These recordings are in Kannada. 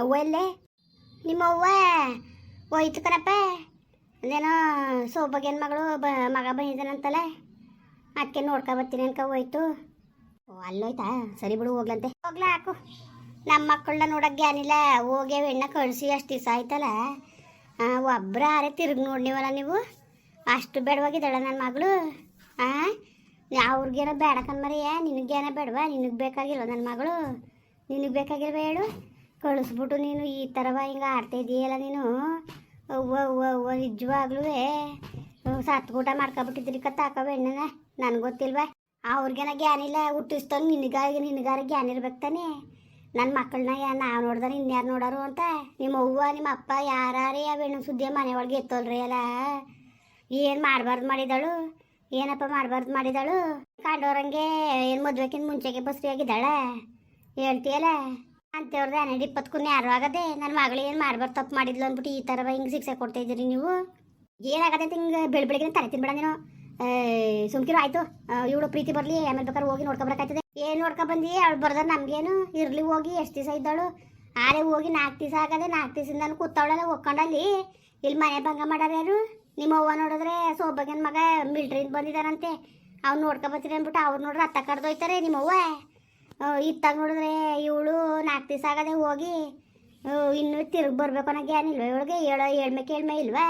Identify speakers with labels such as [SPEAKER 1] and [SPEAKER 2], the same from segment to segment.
[SPEAKER 1] ಅವ್ವ ಎಲ್ಲೇ ನಿಮ್ಮ ಅವ್ವ ಹೋಯ್ತು ಕಣಪ್ಪ. ಅದೇನೋ ಸೋಬಗೇನು ಮಗಳು ಬ, ಮಗ ಬಂದಿದ್ದಾನಂತಲ್ಲ ಅದಕ್ಕೆ ನೋಡ್ಕೊ ಬರ್ತೀನಿ ಅನ್ಕ ಹೋಯ್ತು ಅಲ್ಲೋಯ್ತಾ? ಸರಿ ಬಿಡು, ಹೋಗ್ಲಂತೆ. ಹೋಗ್ಲಾ, ಹಾಕು. ನಮ್ಮ ಮಕ್ಕಳನ್ನ ನೋಡಕ್ಕೆ ಏನಿಲ್ಲ ಹೋಗಿ ಹೆಣ್ಣ ಕಳಿಸಿ ಅಷ್ಟು ದಿವಸ ಆಯ್ತಲ್ಲ. ಒಬ್ಬರ ಆರೆ ತಿರುಗಿ ನೋಡ್ನಿವಲ್ಲ ನೀವು? ಅಷ್ಟು ಬೇಡವಾಗಿದ್ದಾಳೆ ನನ್ನ ಮಗಳು. ಹಾಂ ಅವ್ರಿಗೇನೋ ಬೇಡ ಕಣ್ಮರಿಯ ನಿನಗೇನೋ ಬೇಡವಾ? ನಿನಗೆ ಬೇಕಾಗಿಲ್ವ ನನ್ನ ಮಗಳು? ನಿನಗೆ ಬೇಕಾಗಿಲ್ವ ಹೇಳು? ಕಳಿಸ್ಬಿಟ್ಟು ನೀನು ಈ ಥರವ ಹಿಂಗೆ ಆಡ್ತಾ ಇದೆಯಲ್ಲ ನೀನು. ಅವ್ವ ಅವ್ವ ಅವ್ವ, ನಿಜವಾಗ್ಲೂ ಸತ್ಗೂಟ ಮಾಡ್ಕೊಬಿಟ್ಟಿದ್ರಿ ಕತ್ತಾಕವ ಹೆಣ್ಣನ ನನಗೆ ಗೊತ್ತಿಲ್ವ. ಅವ್ರಿಗೇನ ಗ್ಯಾನ್ ಇಲ್ಲ, ಹುಟ್ಟಿಸ್ತಂಗೆ ನಿನಗಾಗಿ, ನಿನಗಾರ ಜ್ಞಾನ ಇರ್ಬೇಕು ತಾನೇ. ನನ್ನ ಮಕ್ಕಳನ್ನ ನಾವು ನೋಡ್ದಾನ ಇನ್ಯಾರು ನೋಡೋರು ಅಂತ. ನಿಮ್ಮ ಅವ್ವ ನಿಮ್ಮ ಅಪ್ಪ ಯಾರೇ ಆ ಹೆಣ್ಣು ಸುದ್ದಿಯ ಮನೆ ಒಳಗೆ ಎತ್ತೋಲ್ರಿ ಅಲ್ಲ. ಏನು ಮಾಡಬಾರ್ದು ಮಾಡಿದಳು? ಏನಪ್ಪ ಮಾಡಬಾರ್ದು ಮಾಡಿದಳು? ಕಂಡೋರಂಗೆ ಏನು ಮದುವೆಕಿನ ಮುಂಚೆಗೆ ಬಸ್ರಿ ಆಗಿದ್ದಾಳೆ ಹೇಳ್ತೀಯಲ್ಲ? ಅಂತೇವ್ರದ್ದು ಹನ್ನೆರಡು ಇಪ್ಪತ್ತಕ್ಕೂ ಯಾರು ಆಗದೆ ನನ್ನ ಮಗಳು ಏನು ಮಾಡ್ಬಾರ್ದು, ತಪ್ಪು ಮಾಡಿದ್ಲು ಅಂದ್ಬಿಟ್ಟು ಈ ಥರ ಹಿಂಗೆ ಶಿಕ್ಷೆ ಕೊಡ್ತಾ ನೀವು. ಏನಾಗದೆ ಅಂತ ಹಿಂಗೆ ಬೆಳ್ ಬೆಳಗ್ಗೆ ತಲೆ ತಿನ್ಬೇಡ ನೀನು. ಸುಮ್ಕಿರೋ, ಆಯಿತು. ಇವಳು ಪ್ರೀತಿ ಬರಲಿ, ಆಮೇಲೆ ಬೇಕಾದ್ರೆ ಹೋಗಿ ನೋಡ್ಕೊಬರಕಾಯ್ತದೆ. ಏನು ನೋಡ್ಕೊ ಬಂದಿ? ಅವಳು ಬರ್ದ ನಮಗೇನು. ಇರಲಿ ಹೋಗಿ, ಎಷ್ಟು ದಿವಸ ಇದ್ದಾಳು. ಆರೆ ಹೋಗಿ ನಾಲ್ಕು ದಿವಸ ಆಗದೆ, ನಾಲ್ಕು ದಿವಸದಿಂದ ಕೂತವಳಲ್ಲ ಒಕ್ಕೊಂಡಲ್ಲಿ ಇಲ್ಲಿ ಮನೆ ಭಂಗ ಯಾರು? ನಿಮ್ಮ ಅವ್ವ ನೋಡಿದ್ರೆ ಸೋಬಗಿನ ಮಗ ಮಿಲ್ಟ್ರಿಂದ ಬಂದಿದ್ದಾರಂತೆ ಅವ್ನು ನೋಡ್ಕೊಬತ್ತೀರಿ ಅಂದ್ಬಿಟ್ಟು ಅವ್ರು ನೋಡ್ರಿ ಅತ್ತ ಕಡ್ದೋಯ್ತಾರೆ ನಿಮ್ಮ ಅವ್ವ. ಇತ್ತಾಗ ನೋಡಿದ್ರೆ ಇವಳು ನಾಲ್ಕು ದಿವಸ ಆಗದೆ ಹೋಗಿ ಇನ್ನೂ ತಿರುಗಿ ಬರ್ಬೇಕು ಅನ್ನೋ ಗ್ಯಾನ್ ಇಲ್ವ ಇವಳಿಗೆ? ಹೇಳೋ, ಹೇಳ್ಮೆ ಕೇಳ್ಮೆ ಇಲ್ವಾ?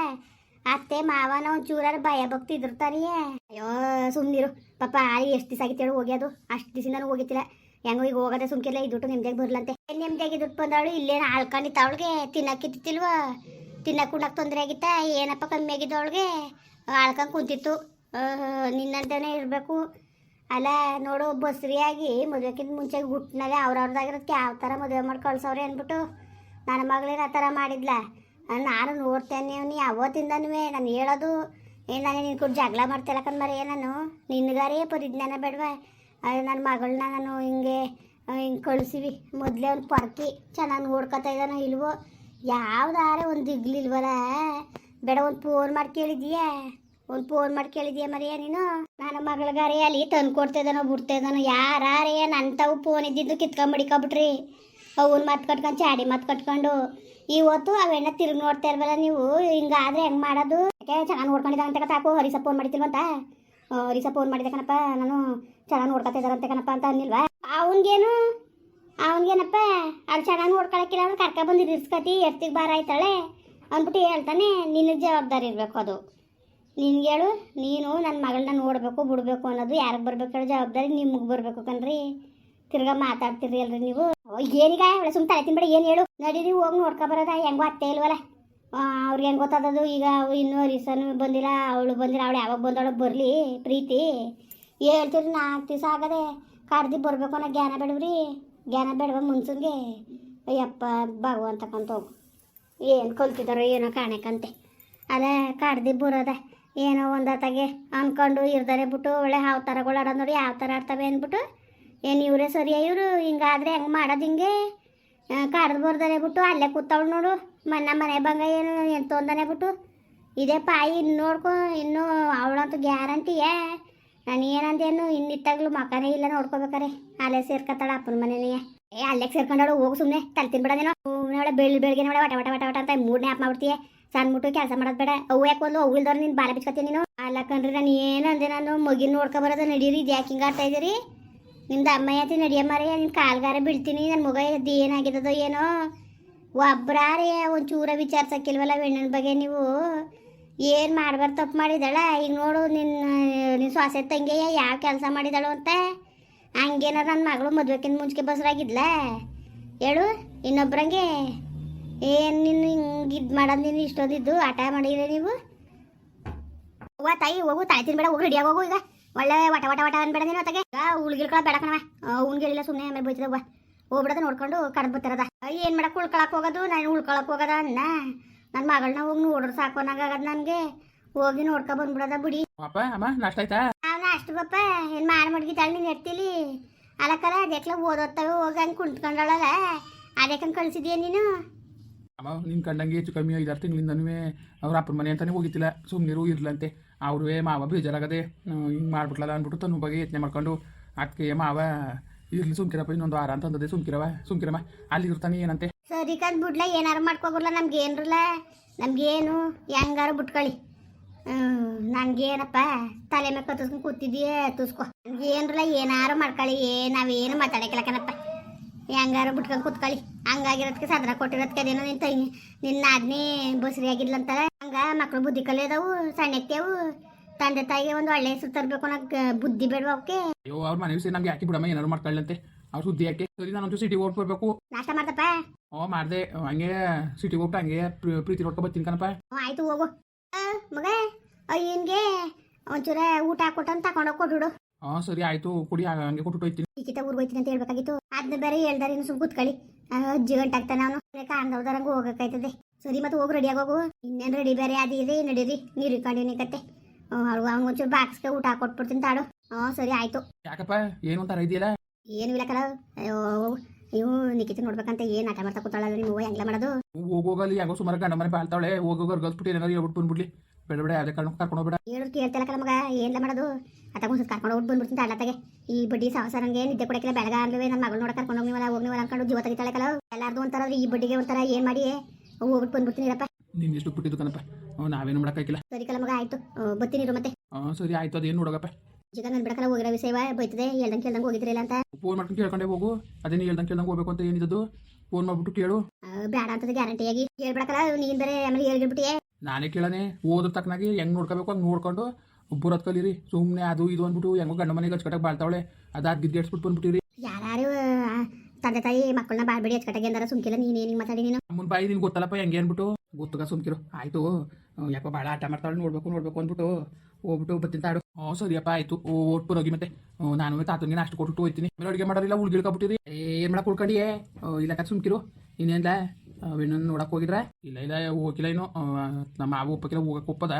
[SPEAKER 1] ಅತ್ತೆ ಮಾವನ ಒಂಚೂರಾರು ಭಯ ಭಕ್ತಿ ಇದ್ರತಾರಿಯೇ ಅಯ್ಯೋ ಸುಮ್ಮನಿರು ಪಾಪ ಎಷ್ಟು ದಿವಸ ಆಗಿತ್ತೇಳು ಹೋಗ್ಯದು ಅಷ್ಟು ದಿವಸದಿಂದ ಹೋಗಿತ್ತಿಲ್ಲ. ಹೆಂಗೋ ಈಗ ಹೋಗದೆ ಸುಮ್ಕಿಲ್ಲ ಇದ್ಬಿಟ್ಟು ನಿಮ್ದಾಗ ಬರ್ಲಂತೆ. ನೆಮ್ಮದಿಯಾಗಿ ದುಡ್ಡು ಬಂದವಳು ಇಲ್ಲೇನು ಆಳ್ಕೊಂಡಿತ್ತ ಅವಳಿಗೆ? ತಿನ್ನಕ್ಕಿತ್ತಿಲ್ವ ತಿನ್ನಕ್ಕೆ ಉಣ್ಣಕ್ಕೆ ತೊಂದರೆ ಆಗಿತ್ತ? ಏನಪ್ಪ ಕಮ್ಮಿ ಆಗಿದ್ದು ಅವಳಿಗೆ? ಆಳ್ಕೊಂಡು ಕುಂತಿತ್ತು. ನಿನ್ನಂತಾನೆ ಇರಬೇಕು. ಅಲ್ಲ ನೋಡು, ಬಸ್ರಿಯಾಗಿ ಮದುವೆಕ್ಕಿಂತ ಮುಂಚೆ ಹುಟ್ಟಿನಾಗೆ ಅವ್ರವ್ರದಾಗಿರೋದಕ್ಕೆ ಯಾವ ಥರ ಮದುವೆ ಮಾಡಿ ಕಳ್ಸವ್ರೆ ಅಂದ್ಬಿಟ್ಟು ನನ್ನ ಮಗಳೇನು ಆ ಥರ ಮಾಡಿದ್ಲ. ನಾನು ನೋಡ್ತೇನೆ ನೀ ಯಾವತ್ತಿಂದನೂ ನಾನು ಹೇಳೋದು, ಏನು ನಾನು ನಿನ್ನ ಕೂಡ ಜಗಳ ಮಾಡ್ತಿಲ್ಲ ಕಣ್ಮರಿ ನಾನು. ನಿನ್ಗಾರೇ ಪರಿಜ್ಞಾನ ಬೇಡವಾ. ನನ್ನ ಮಗಳನ್ನ ನಾನು ಹಿಂಗೆ ಹಿಂಗೆ ಕಳಿಸಿವಿ. ಮೊದಲೇ ಒಂದು ಪರ್ಕಿ ಚೆನ್ನಾಗಿ ನೋಡ್ಕೊತಾ ಇದ್ದಾನೋ ಇಲ್ವೋ? ಯಾವ್ದಾರೆ ಒಂದು ಇಗ್ಲಿಲ್ವಲ್ಲ ಬೇಡ, ಒಂದು ಫೋನ್ ಮಾಡಿ ಕೇಳಿದ್ಯಾ? ಒಂದು ಫೋನ್ ಮಾಡಿ ಕೇಳಿದ್ಯಾ ಮರಿಯ ನೀನು? ನನ್ನ ಮಗಳಿಗಾರೇ ಅಲ್ಲಿ ತಂದು ಕೊಡ್ತಿದ್ದಾನೋ ಬಿಡ್ತಿದ್ದಾನೋ ಯಾರೇ ತಾವು ಫೋನ್ ಇದ್ದಿದ್ದು ಕಿತ್ಕೊಂಡ್ ಮಡಿಕೊಬಿಟ್ರಿ. ಅವನ್ ಮತ್ ಕಟ್ಕೊಂಡು ಚಾಡಿ ಮತ್ ಕಟ್ಕೊಂಡು. ಇವತ್ತು ಅವೆಣ್ಣ ತಿರುಗಿ ನೋಡ್ತಾ ಇಲ್ವಲ್ಲ ನೀವು. ಹಿಂಗಾದ್ರೆ ಹೆಂಗ್ ಮಾಡೋದು? ಯಾಕೆ ಚೆನ್ನಾಗಿ ನೋಡ್ಕೊಂಡಿದ್ದಾನಂತೆ ಸಾಕು ಹರಿಸ ಫೋನ್ ಮಾಡಿತಿಲ್ವಂತ ಹರಿಸ ಫೋನ್ ಮಾಡಿದೆ ಕಣಪ್ಪ. ನಾನು ಚೆನ್ನಾಗಿ ನೋಡ್ಕೊತಿದ್ದಾರಂತೆ ಕಣಪ್ಪ ಅಂತ ಅನ್ನಿಲ್ವಾ ಅವನ್ಗೇನು? ಅವನ್ಗೇನಪ್ಪ? ಅಲ್ಲಿ ಚೆನ್ನಾಗಿ ನೋಡ್ಕೊಳಕ್ಕಿಲ್ಲ ಅವ್ನು ಕರ್ಕ ಬಂದು ಇರ್ಸ್ಕತಿ ಎತ್ತಿಗೆ ಬಾರ ಆಯ್ತಾಳೆ? ಅಂದ್ಬಿಟ್ಟು ಹೇಳ್ತಾನೆ, ನಿನ್ನ ಜವಾಬ್ದಾರಿ ಇರಬೇಕು ಅದು. ನಿನ್ಗೆ ಹೇಳು ನೀನು ನನ್ನ ಮಗಳನ್ನ ನೋಡಬೇಕು, ಬಿಡಬೇಕು ಅನ್ನೋದು ಯಾರಿಗೆ ಬರಬೇಕು ಹೇಳೋ, ಜವಾಬ್ದಾರಿ ನಿಮಗೆ ಬರಬೇಕು ಕಣ್ರಿ. ತಿರ್ಗಾ ಮಾತಾಡ್ತೀರಿ ಅಲ್ರಿ ನೀವು. ಏನೀಗ? ಒಳ್ಳೆ ಸುಮ್ಮ ತಲೆ ತಿನ್ಬೇಡ ಏನು ಹೇಳು? ನಡೀರಿ ಹೋಗಿ ನೋಡ್ಕೊ ಬರೋದ, ಹೆಂಗೋ ಅತ್ತೆ ಇಲ್ವಲ್ಲ? ಅವ್ರಿಗೆ ಹೆಂಗೆ ಗೊತ್ತಾದದು? ಈಗ ಇನ್ನೂ ರೀಸನ್ ಬಂದಿಲ್ಲ, ಅವಳು ಬಂದಿಲ್ಲ, ಅವಳು ಯಾವಾಗ ಬಂದವಳು ಬರಲಿ, ಪ್ರೀತಿ. ಹೇಳ್ತೀರಿ ನಾಲ್ಕು ದಿವಸ ಆಗದೆ ಕಡ್ದು ಬರಬೇಕು ಅನ್ನೋ ಜ್ಞಾನ ಬೇಡವ್ರಿ ಜ್ಞಾನ ಬೇಡವ ಮುನ್ಸನ್ಗೆ. ಅಯ್ಯಪ್ಪ, ಭಗವಂತ ಕಂತ ಹೋಗು ಏನು ಕಲ್ತಿದಾರೋ ಏನೋ ಕಾಣಕ್ಕಂತೆ ಅದೇ ಕಡ್ದು ಬರೋದ. ಏನೋ ಒಂದತ್ತಾಗೆ ಅಂದ್ಕೊಂಡು ಇರ್ದಾರೆ ಬಿಟ್ಟು ಒಳ್ಳೆ ಹಾವು ಥರಗಳು ಆಡೋದು ನೋಡಿ ಯಾವ ಥರ ಆಡ್ತವೆ ಅಂದ್ಬಿಟ್ಟು, ಏನು ಇವರೇ ಸರಿಯಾ ಇವರು ಹಿಂಗಾದ್ರೆ ಹೆಂಗೆ ಮಾಡೋದು ಹಿಂಗೆ? ಕಡ್ದು ಬರ್ದಾರೆ ಬಿಟ್ಟು ಅಲ್ಲೇ ಕೂತವಳು ನೋಡು ಮನ್ನ ಮನೆ ಬಂಗ ಏನು ಎಂತ ಒಂದನೆ ಬಿಟ್ಟು. ಇದೇ ಪಾಯಿ ಇನ್ನು ನೋಡ್ಕೊ, ಇನ್ನು ಅವಳಂತೂ ಗ್ಯಾರಂಟಿಯೇ ನಾನು ಏನಂದೇನು ಇನ್ನಿತ್ತಾಗ್ಲೂ ಮಕನೇ ಇಲ್ಲ ನೋಡ್ಕೋಬೇಕಾರೆ. ಅಲ್ಲೇ ಸೇರ್ಕೊತಾಳ ಅಪ್ಪನ ಮನೆನೇ ಏ? ಅಲ್ಲೇ ಸೇರ್ಕೊಂಡಾಳು, ಹೋಗು ಸುಮ್ಮನೆ ತಲೆ ತಿನ್ಬಿಡೋದೇನೋ ಅವಳೆ ಬೆಳ್ಳಿ ಬೆಳಗ್ಗೆ ನೋಡೋ ವಟ ವಟ ವಟ ವಟ ಅಂತ ಮೂರನೇ ಆಪ್ ಮಾಡ್ಬಿಡ್ತೀಯ. ಸಣ್ಣ ಮುಟ್ಟು ಕೆಲಸ ಮಾಡೋದು ಬೇಡ. ಅವು ಯಾಕೆ ಒಂದು ಅವು ಇಲ್ದವ್ರು ನೀನು ಬಾಲ ಬಿಚ್ಕೊತೀನಿ ನೀನು? ಅಲ್ಲ ಕಣ್ರಿ, ನಾನು ಅಂದೆ ನಾನು? ಮಗಿನ ನೋಡ್ಕೊ ಬರೋದು ನಡೀರಿ, ಇದು ಯಾಕೆ ಹಿಂಗೆ ಆಡ್ತಾ ಇದ್ದೀರಿ? ನಿಮ್ದು ಐತಿ ನಡಿಯ ಮರೆಯ ನಿನ್ನ ಕಾಲ್ಗಾರ ಬಿಡ್ತೀನಿ ನನ್ನ ಮಗ ಎದ್ದು ಏನಾಗಿದ್ದದೋ ಏನೋ? ಒಬ್ರಾರೇ ಒಂಚೂರ ವಿಚಾರಿಸಕ್ಕಿಲ್ವಲ್ಲ ವೆಣ್ಣನ ಬಗ್ಗೆ ನೀವು? ಏನು ಮಾಡ್ಬಾರ್ದು ತಪ್ಪು ಮಾಡಿದಾಳ ಈಗ ನೋಡು ನಿನ್ನ ನಿನ್ನ ಸೊಸೆ ತಂಗಿಯ ಯಾವ ಕೆಲಸ ಮಾಡಿದಾಳು ಅಂತ? ಹಂಗೇನಾರ ನನ್ನ ಮಗಳು ಮದ್ವೆಕಿಂದ ಮುಂಚೆ ಬಸರಾಗಿದ್ಲ ಹೇಳು, ಇನ್ನೊಬ್ರಂಗೆ? ಏನು ನೀನು ಹಿಂಗೆ ಇದು ಮಾಡೋದು ನೀನು ಇಷ್ಟೊಂದಿದ್ದು? ಆಟ ಮಾಡಿದ್ರೆ ನೀವು? ಹೋಗ ತಾಯಿ ಹೋಗು ತಾಯಿ ತಿನ್ಬೇಡ ಹೋಗಿ ರೆಡಿಯಾಗಿ ಹೋಗು ಈಗ. ಒಳ್ಳೆ ವಟ ವಟ ವಟ ಅನ್ಬೇಡ ನೀನು ಅತ್ತಾಗೆ. ಉಳ್ಗಿಳ್ಕೊಳ ಬೇಡ ಕಣವ ಉಣ್ಗಿಳಿಲ್ಲ ಸುಮ್ಮನೆ ಆಮೇಲೆ ಬೈತದವ್ವ ಹೋಗ್ಬಿಡದ ನೋಡ್ಕೊಂಡು ಕಡ್ದು ಬರ್ತಿರದ ಏನು ಮಾಡಕ್ಕೆ ಉಳ್ಕೊಳಕ್ ಹೋಗೋದು? ನಾನು ಉಳ್ಕೊಳಕ್ ಹೋಗದ ಅನ್ನ? ನನ್ನ ಮಗಳನ್ನ ಹೋಗಿ ನೋಡ್ರು ಸಾಕು ಅನ್ನಂಗಾಗದ ನನಗೆ. ಹೋಗಿ ನೋಡ್ಕೊ ಬಂದ್ಬಿಡದ ಬಿಡಿ.
[SPEAKER 2] ಅಪ್ಪ ಅಮ್ಮ ನಾಷ್ಟ ಆಯ್ತಾ?
[SPEAKER 1] ಅಷ್ಟು ಬಪ್ಪ ಏನು ಮಾಡಿ ಮಡ್ಗಿದ್ದಾಳೆ ನೀನು ಎತ್ತಿಲಿ ಅಲಕ್ಕಲ್ಲ ಅದೆಕ್ಲ ಓದೋತ್ತವೆ ಹೋಗಿ ಹಂಗೆ ಕುಂತ್ಕೊಂಡಳಲ್ಲ. ಅದಕ್ಕಂಗೆ ಕಳ್ಸಿದ್ಯಾ ನೀನು?
[SPEAKER 2] ಅಮ್ಮ ನಿನ್ನ ಕಂಡಂಗೆ ಹೆಚ್ಚು ಕಮ್ಮಿ ಐದಾರು ತಿಂಗಳಿಂದನೂ ಅವ್ರ ಅಪ್ಪನ ಮನೆ ಅಂತಾನೆ ಹೋಗಿತ್ತಿಲ್ಲ ಸುಮ್ಮನಿರು ಇರ್ಲಂತೆ. ಏ ಮಾವ ಬೇಜಾರಾಗದೆ ಹಿಂಗೆ ಮಾಡ್ಬಿಟ್ಲಲ್ಲ ಅಂದ್ಬಿಟ್ಟು ತನ್ನ ಬಗ್ಗೆ ಯತ್ನೆ ಮಾಡ್ಕೊಂಡು ಅದಕ್ಕೆ ಮಾವ, ಇರ್ಲಿ ಸುಮ್ಕಿರಪ್ಪ, ಇನ್ನೊಂದು ವಾರ ಅಂತಂದದೆ ಸುಮ್ಕಿರವ, ಸುಮ್ಕಿರಮ್ಮ. ಅಲ್ಲಿ ಇರ್ತಾನೆ ಏನಂತೆ?
[SPEAKER 1] ಸರಿ ಓದಿಕಂದ್ ಬಿಡ್ಲ ಏನಾರು ಮಾಡ್ಕೋಬರ್ಲ, ನಮ್ಗೆ ಏನ್ರಲ್ಲ, ನಮ್ಗೇನು ಹೆಂಗಾರು ಬಿಟ್ಕೊಳ್ಳಿ. ನನಗೇನಪ್ಪ, ತಲೆ ಮೇಲೆ ಕತ್ತಿಸ್ಕೊಂಡು ಕೂತಿದ್ದೀಯ ತುಸ್ಕೊ. ನಮ್ಗೇನ್ರಲ್ಲ, ಏನಾರು ಮಾಡ್ಕೊಳ್ಳಿ, ಏ, ನಾವೇನು ಮಾತಾಡಕ್ಕಿಲ್ಲ ಕಣಪ್ಪ. ಹೆಂಗಾರು ಬಿಟ್ಕೊಂಡು ಕುತ್ಕೊಳ್ಳಿ. ಹಂಗಾಗಿರೋದಕ್ಕೆ ಸದನ ಕೊಟ್ಟಿರೋದಕ್ಕೆ ಅದೇನೋ ನಿನ್ನ ತೈ ನಿನ್ನ ಆದ್ನಿ ಬಸ್ರಿ ಆಗಿದ್ಲಂತ ಹಂಗ ಮಕ್ಳು ಬುದ್ಧಿ ಕಲಿಯೋದವು ಸಣ್ಣಕ್ಕೆವು ತಂದೆ ತಾಯಿಗೆ ಒಂದು ಒಳ್ಳೆ ಹೆಸರು ತರಬೇಕು ಅನ್ನೋ ಬುದ್ಧಿ ಬೇಡವ ಅವಕ್ಕೆ
[SPEAKER 2] ಅಯ್ಯೋ ಅವ್ರ ಮನೆ ವಿಷಯ ನಮ್ಗೆ ಯಾಕೆ ಬಿಡಮ್ಮ ಏನಾರು ಮಾಡ್ಕೊಳ್ಳಂತೆ ಅವ್ರ ಸುದ್ದಿ ಯಾಕೆ? ಸರಿ ನಾನಂತೂ ಸಿಟಿ ಓಟ್ ಬರ್ಬೇಕು.
[SPEAKER 1] ನಾಷ್ಟ ಮಾಡ್ದಪ್ಪ?
[SPEAKER 2] ಓ ಮಾಡ್ದೆ. ಹಂಗೆ ಸಿಟಿ ಹೋಗ್ಬಿಟ್ಟು ಹಂಗೆ ಪ್ರೀ- ಪ್ರೀತಿ ನೋಡ್ಕೊ ಬರ್ತೀನಿ ಕಣಪ್ಪ.
[SPEAKER 1] ಹ್ಞೂ ಆಯ್ತು ಹೋಗು. ಮಗ ಅಯ್ಯನ್ಗೆ ಒಂಚೂರ ಊಟ ಹಾಕೊಟ್ಟು ಅಂತ ತಗೊಂಡೋಗಿ ಕೊಟ್ಬಿಡು.
[SPEAKER 2] ಹಾಂ ಸರಿ ಆಯ್ತು ಕುಡಿ ಹಂಗೆ ಕೊಟ್ಟು ಹೋಯ್ತೀನಿ.
[SPEAKER 1] ಈಕಿತ ಊರ್ಗ್ ಹೋಯ್ತೀನಿ ಅಂತ ಹೇಳ್ಬೇಕಾಗಿತ್ತು. ಅದನ್ನ ಬೇರೆ ಹೇಳ್ದಾರೆ ಇನ್ನು ಸುಮ್ ಕೂತ್ಕೊಳ್ಳಿ. ಅಜ್ಜಿ ಗಂಟೆ ಆಗ್ತಾನೆ ಅವನು. ಕಾಣ್ದವ್ದಾರಂಗ ಹೋಗಕ್ಕಾಯ್ತದೆ. ಸರಿ ಮತ್ತೆ ಹೋಗಿ ರೆಡಿ ಆಗೋಗು. ಇನ್ನೇನು ರೆಡಿ ಬೇರೆ ಅದಿರಿ ನಡೀರಿ ನೀರು ಇಟ್ಕೊಂಡಿನಿ ಕತ್ತೆ ಅವ್ರು ಅವ್ನು ಒಂಚೂರು ಬಾಕ್ಸ್ಗೆ ಊಟ ಕೊಟ್ಬಿಡ್ತೀನಿ ತಾಡು. ಹ್ಞೂ ಸರಿ ಆಯ್ತು.
[SPEAKER 2] ಯಾಕಪ್ಪ ಏನು ಒಂಥರ ಇದೆಯಲ್ಲ?
[SPEAKER 1] ಏನು ಇಲ್ಲ ಕಲ ಅಯ್ಯೋ ನೀವು ನಿಕಿತ ನೋಡ್ಬೇಕಂತ ಏನು ಆಟ ಮಾಡ್ತಾ ಕೂತಾಳಲ್ಲ ನೀವು ಹೆಂಗ್ಲ ಮಾಡೋದು?
[SPEAKER 2] ಹೋಗೋಗಲ್ಲಿ ಯಾಗೋ ಸುಮಾರು ಗಂಡ ಮನೆ ಬಾಳ್ತಾವಳೆ. ಹೋಗೋಗರ್ ಗಲ್ಸ್ಬಿಟ್ಟು ಏನಾದ್ರು ಹೇಳ್ಬಿಟ್ಟು ಬಂದ್ಬಿಡ್ಲಿ. ಬೇಡ ಬೇಡ ಯಾವುದೇ ಕಾರಣಕ್ಕೂ ಕರ್ಕೊಂಡು ಹೋಗ್ಬೇಡ.
[SPEAKER 1] ಹೇಳೋದು ಕೇಳ್ತಿಲ್ಲ ಮಗ ಏನ್ಲ ಮಾಡೋದು? ಅತ್ತಾಗ ಕರ್ಕೊಂಡು ಹೋಗಿ ಬಂದ್ಬಿಡ್ತೀನಿ ಅಲ್ಲತ್ತಾಗೆ ಈ ಬಡ್ಡಿ ಸಾವಸಾರಂಗೆ ನಿದ್ದೆ ಕೊಡಕ್ಕಿಲ್ಲ ಬೆಳಗ ಅಲ್ವೇ ನನ್ನ ಮಗಳು ನೋಡಕ್ಕೆ ಕರ್ಕೊಂಡು ಹೋಗಿ ಹೋಗಿ ಅನ್ಕೊಂಡು ಜೀವ ತೆಗಿತಾಳೆ ಕಲ ಎಲ್ಲಾರ್ದು ಒಂಥರ ಈ ಬಡ್ಡಿಗೆ ಒಂಥರ ಏನ್ ಮಾಡಿ ಹೋಗ್ಬಿಟ್ಟು ಬಂದ್ಬಿಡ್ತೀನಿ ಇರಪ್ಪ.
[SPEAKER 2] ನೀನು ಎಷ್ಟು ಬಿಟ್ಟಿದ್ದು ಕಣಪ್ಪ. ನಾವೇನು ಮಾಡೋಕ್ಕಾಗಿಲ್ಲ.
[SPEAKER 1] ಸರಿ ಕಲ ಮಗ ಆಯ್ತು. ಬರ್ತೀನಿ ಇರು ಮತ್ತೆ.
[SPEAKER 2] ಹಾಂ ಸರಿ ಆಯ್ತು ಅದೇನು ನೋಡೋಗಪ್ಪ.
[SPEAKER 1] ಜಗ ನನ್ನ ಬಿಡಕಲ್ಲ ಹೋಗಿರೋ ವಿಷಯವ ಬೈತದೆ ಹೇಳ್ದಂಗೆ ಕೇಳ್ದಂಗೆ ಹೋಗಿದ್ರಿಲ್ಲ ಅಂತ.
[SPEAKER 2] ಫೋನ್ ಮಾಡ್ಕೊಂಡು ಕೇಳ್ಕೊಂಡೆ ಹೋಗು. ಅದೇನು ಹೇಳ್ದಂಗೆ ಕೇಳ್ದಂಗೆ ಹೋಗ್ಬೇಕು ಅಂತ ಏನಿದ್ದು ಫೋನ್ ಮಾಡ್ಬಿಟ್ಟು ಕೇಳು.
[SPEAKER 1] ಅಂತ ಅಂತದ ಗ್ಯಾರಂಟಿಯಾಗಿ. ಹೇಳ್ಬಿಡಕಲ್ಲ ನೀನ್ ಬೇರೆ ಆಮೇಲೆ ಹೇಳ್ಬಿಟ್ಟಿಯೇ
[SPEAKER 2] ನಾನೇ ಕೇಳನೆ. ಓದ್ರ ತಕ್ಕನಾಗಿ ಹೆಂಗ್ ನೋಡ್ಕೋಬೇಕು ಹಂಗೆ ನೋಡ್ಕೊಂಡು ಬರೋದ್ ಕಲೀರಿ ಸುಮ್ಮನೆ ಅದು ಇದು ಅಂದ್ಬಿಟ್ಟು ಹೆಂಗೋ ಗಂಡ ಮನೆಗೆ ಹಚ್ಕಟ್ಟಾಗ ಬಾಳ್ತಾವಳೆ. ಅದಾದ ಗಿದ್ಗೆಡ್ಸ್ಬಿಟ್ಟು ಬಂದ್ಬಿಟ್ಟಿರಿ
[SPEAKER 1] ಯಾರು ತಂದೆ ತಾಯಿ ಮಕ್ಕಳನ್ನ ಬಾಳ್ಬೇಡಿ ಹಚ್ಕಟ್ಟಾಗಿ ಅಂದಾರ ಸುಮ್ಕಿಲ್ಲ ನೀನ್ ಏನಿಗೆ ಮಾತಾಡಿ ನೀನು?
[SPEAKER 2] ಅಮ್ಮನ ಬಾಯಿ ನಿನ್ಗೆ ಗೊತ್ತಲ್ಲಪ್ಪ ಹೆಂಗೆ ಅಂದ್ಬಿಟ್ಟು? ಗೊತ್ತಾಗ ಸುಮ್ಕಿರು. ಆಯ್ತು. ಯಾಕೋ ಭಾಳ ಆಟ ಮಾಡ್ತಾಳೆ ನೋಡ್ಬೇಕು ನೋಡ್ಬೇಕು ಅಂದ್ಬಿಟ್ಟು ಹೋಗ್ಬಿಟ್ಟು ಬರ್ತೀನಿ ತಾಡು. ಹ್ಞೂ ಸರಿಯಪ್ಪ ಆಯ್ತು. ಓಟ್ ಹೋಗಿ ಮತ್ತೆ. ನಾನು ತಾತನಿಗೆ ಅಷ್ಟು ಕೊಟ್ಟು ಹೋಗ್ತೀನಿ ಮೇಲೆ ಅಡುಗೆ ಮಾಡೋರಿಲ್ಲ ಉಳ್ಗಿಳ್ಕೊಬಿಟ್ಟಿರಿ ಏನ್ ಮಾಡಕ್ಕೆ ಉಳ್ಕೊಂಡಿಯೇ? ಇಲ್ಲ ಕತ್ ಸುಮ್ಕಿರು. ಇನ್ನೇನಿಲ್ಲ ಇನ್ನೊಂದು ನೋಡಕ್ ಹೋಗಿದ್ರ? ಇಲ್ಲ ಇಲ್ಲ ಹೋಗಿಲ್ಲ ಏನು ನಮ್ಮ ಮಾವು ಒಪ್ಪಕ್ಕಿಲ್ಲ ಹೋಗಕ್ ಒಪ್ಪದ.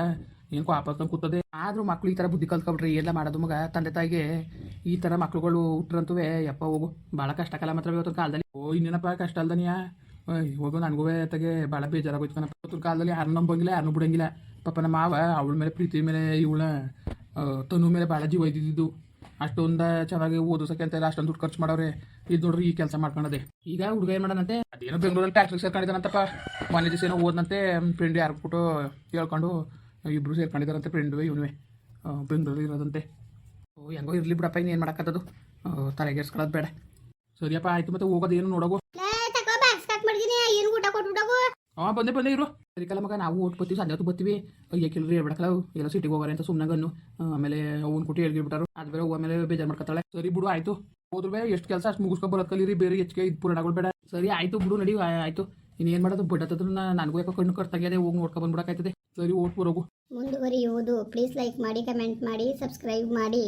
[SPEAKER 2] ಏನು ಕಾಪಾಡ್ಕೊಂಡು ಕೂತದೆ? ಆದರೂ ಮಕ್ಕಳು ಈ ಥರ ಬುದ್ಧಿ ಕಲ್ತ್ಕೊಬಿಟ್ರಿ ಎಲ್ಲ ಮಾಡೋದು ಮಗ? ತಂದೆ ತಾಯಿಗೆ ಈ ಥರ ಮಕ್ಳುಗಳು ಹುಟ್ರಂತೂ ಯಪ್ಪ ಹೋಗು. ಭಾಳ ಕಷ್ಟ ಕಾಲ ಮಾತ್ರ ಇವತ್ತಿನ ಕಾಲದಲ್ಲಿ. ಓ, ಇನ್ನೇನಪ್ಪ ಕಷ್ಟ ಅಲ್ದನಿಯ? ಹೋಗು ನನಗೂ ತಗೆ ಭಾಳ ಬೇಜಾರಾಗೋಯ್ತು ಕಣಪ್ಪ. ಇವತ್ತಿನ ಕಾಲದಲ್ಲಿ ಯಾರು ನಂಬಂಗಿಲ್ಲ, ಯಾರನ್ನೂ ಬಿಡಂಗಿಲ್ಲ. ಪಾಪ ನಮ್ಮ ಮಾವ, ಅವಳ ಮೇಲೆ, ಪ್ರೀತಿ ಮೇಲೆ, ಇವಳ ತನು ಮೇಲೆ ಭಾಳ ಜೀವ ಇದ್ದಿದ್ದು. ಅಷ್ಟೊಂದು ಚೆನ್ನಾಗಿ ಓದಿಸಕ್ಕೆ ಅಂತ ಅಷ್ಟೊಂದು ದುಡ್ಡು ಖರ್ಚು ಮಾಡೋರೆ. ಇದು ನೋಡ್ರಿ ಈ ಕೆಲಸ ಮಾಡ್ಕೊಂಡದೆ ಈಗ ಹುಡುಗ ಏನು ಮಾಡೋಣಂತೆ ಅದೇನೋ ಬೆಂಗಳೂರಲ್ಲಿ ಟ್ಯಾಕ್ಟ್ರಿಗೆ ಸೇರ್ಕೊಂಡಿದ್ದಾನಂತಪ್ಪ. ಮನೆ ದಿವಸ ಏನೋ ಓದನಂತೆ. ಫ್ರೆಂಡ್ ಯಾರು ಕೊಟ್ಟು ಹೇಳ್ಕೊಂಡು ಇಬ್ರು ಸೇರ್ಕೊಂಡಿದ್ದಾರಂತೆ ಫ್ರೆಂಡು ಇವನುವೆ. ಬೆಂಗಳೂರಲ್ಲಿ ಇರೋದಂತೆ. ಓ ಹೆಂಗೋ ಇರಲಿ ಬಿಡಪ್ಪ ಇನ್ನೇನು ಮಾಡೋಕ್ಕತ್ತದು ತಲೆಗೆಡ್ಸ್ಕೊಳ್ಳೋದು ಬೇಡ. ಸರಿಯಪ್ಪ ಆಯ್ತು ಮತ್ತೆ ಹೋಗೋದು ಏನು ನೋಡೋಗು.
[SPEAKER 1] ಕಟ್
[SPEAKER 2] ಹಾಂ ಬಂದೆ ಬಂದೆ ಇರು. ಸರಿ ಮಗ ನಾವು ಓಟ್ ಬರ್ತೀವಿ ಸಂಜೆ ಹೊತ್ತು ಬರ್ತೀವಿ. ಅಯ್ಯ ಕೇಳಿದ್ರೆ ಹೇಳ್ಬಿಡಕಲ್ಲ ಎಲ್ಲ ಸಿಟಿಗೆ ಹೋಗಾರೆ ಅಂತ ಸುಮ್ಮನೆ ಗನ್ನು ಆಮೇಲೆ ಅವ್ನ ಕೊಟ್ಟು ಹೇಳ್ಬಿಟ್ಟಾರು ಅದು ಬೇರೆ ಆಮೇಲೆ ಬೇಜಾರು ಮಾಡ್ಕೊತಾಳೆ. ಸರಿ ಬಿಡು ಆಯ್ತು. ಹೋದ್ರು ಎಷ್ಟು ಕೆಲಸ ಅಷ್ಟು ಮುಗಿಸ್ಕೊಂಡು ಬರೋದು ಕಲೀರಿ ಬೇರೆ ಹೆಚ್ಚಿಗೆ ಇದು ಪುರಾಣಗಳು ಬೇಡ. ಸರಿ ಆಯ್ತು ಬಿಡು ನಡಿ ಆಯ್ತು. ಇನ್ನೇನು ಮಾಡೋದು? ಬಡ್ಡತ್ತದ್ರ ನನಗೂ ಯಾಕೋ ಕಣ್ಣು ಕಟ್ಟಾಗ್ಯದೆ ಹೋಗಿ ನೋಡ್ಕೊ ಬಂದ್ಬಿಡಕಾಯ್ತದೆ. ಸರಿ ಓಟ್ ಬರೋಗು
[SPEAKER 1] ಮುಂದುವರಿಯುವುದು. ಪ್ಲೀಸ್ ಲೈಕ್ ಮಾಡಿ ಕಮೆಂಟ್ ಮಾಡಿ ಸಬ್ಸ್ಕ್ರೈಬ್ ಮಾಡಿ.